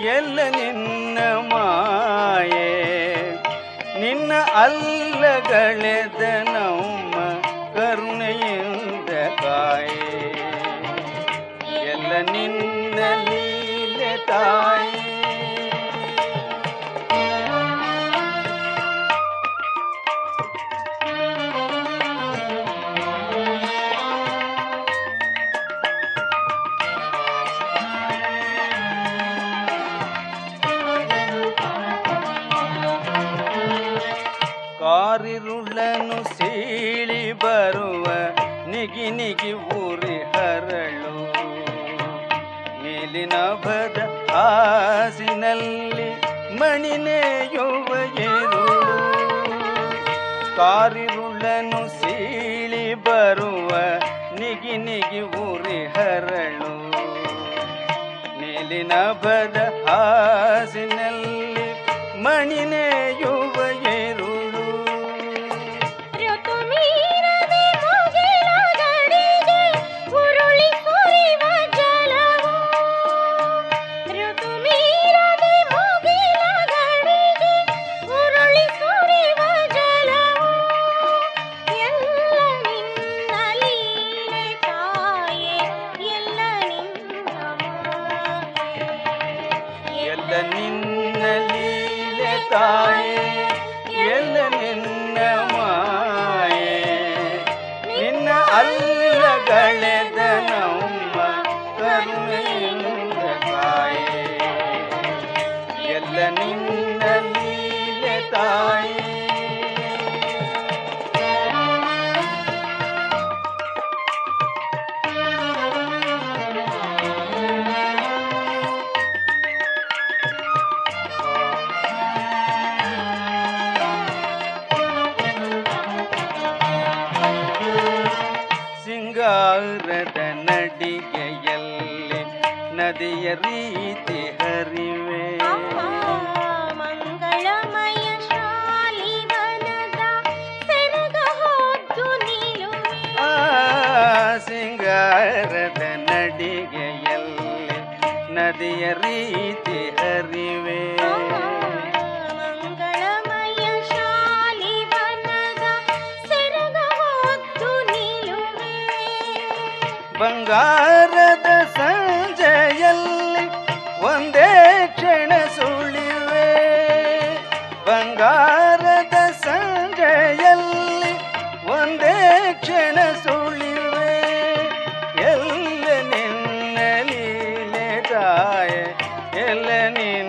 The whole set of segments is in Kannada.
ಎಲ್ಲ ನಿನ್ನ ಮಾಯೆ. ನಿನ್ನ ಅಲ್ಲಗಳೆದ ನಮ್ಮ ಕರುಣೆಯಿಂದ ಕಾಯೆ. ಕಾರಿರುಳನು ಸೀಳಿ ಬರುವ ನಿಗಿ ನಿಗಿ ಊರಿ ಹರಳು. ಮೇಲಿನ ಭದ ಹಾಸಿನಲ್ಲಿ ಮಣಿನೆಯುವ ಕಾರಿರುಳನು ಸೀಳಿ ಬರುವ ನಿಗಿ ನಿಗಿ ಊರಿ ಹರಳು. ಮೇಲಿನ ಭದ ಹಾಸಿನಲ್ಲಿ ಮಣಿನೆಯುವ ನಿನ್ನ ಲೀಲೆ ತಾಯೇ. ನದಿಯ ರೀತಿ ಹರಿವೆ ಮಂಗಳಮಯ ಶಾಲಿವನದ ಸೆರಗ ಹೊದ್ದು ನಿಲುವೆ ಆ ಸಿಂಗಾರದ ನಡಿಗೆಯಲ್ಲಿ ನದಿಯ ರೀತಿ ಹರಿವೆ ಮಂಗಳಮಯ ಶಾಲಿವನದ ಸೆರಗ ಹೊದ್ದು ನಿಲುವೆ ಬಂಗಾರದ ಬಂಗಾರದ ಸಂಜೆಯಲ್ಲಿ ಒಂದೇ ಕ್ಷಣ ಸುಳಿವೆ. ಎಲ್ಲ ನಿನ್ನ ಲೀಲೆ ತಾಯೆ ಎಲ್ಲ ನಿನ್ನ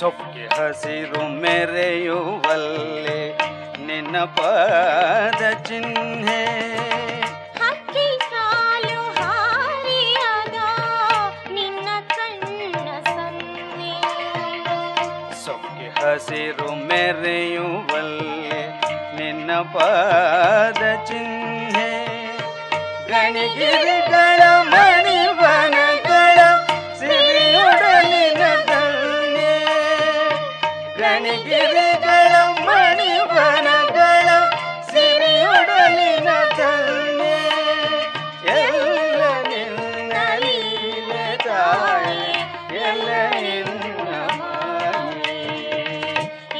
ಸೊಕ್ಕೆ ಹಸಿರು ಮೆರೆಯುವಲ್ಲಿ ನಿನ್ನ ಪಾದ ಚಿಹ್ನೆ. ಸೊಕ್ಕೆ ಹಸಿರು ಮೆರೆಯುವಲ್ಲಿ ನಿನ್ನ ಪಾದ ಚಿಹ್ನೆ. ಗಣಿಗಿರಿಗಳ ಗಣಿಗಿರಿಗಳ ಮಣಿವನಗಳ ಸಿರಿಯೊಡಲಿನ ಧನ್ಯೆ ಎಲ್ಲ ನಿನ್ನ ಲೀಲೆ ತಾಯಿ ಎಲ್ಲ ಲೀಲೆ ಮಾಯೆ ನಿನ್ನ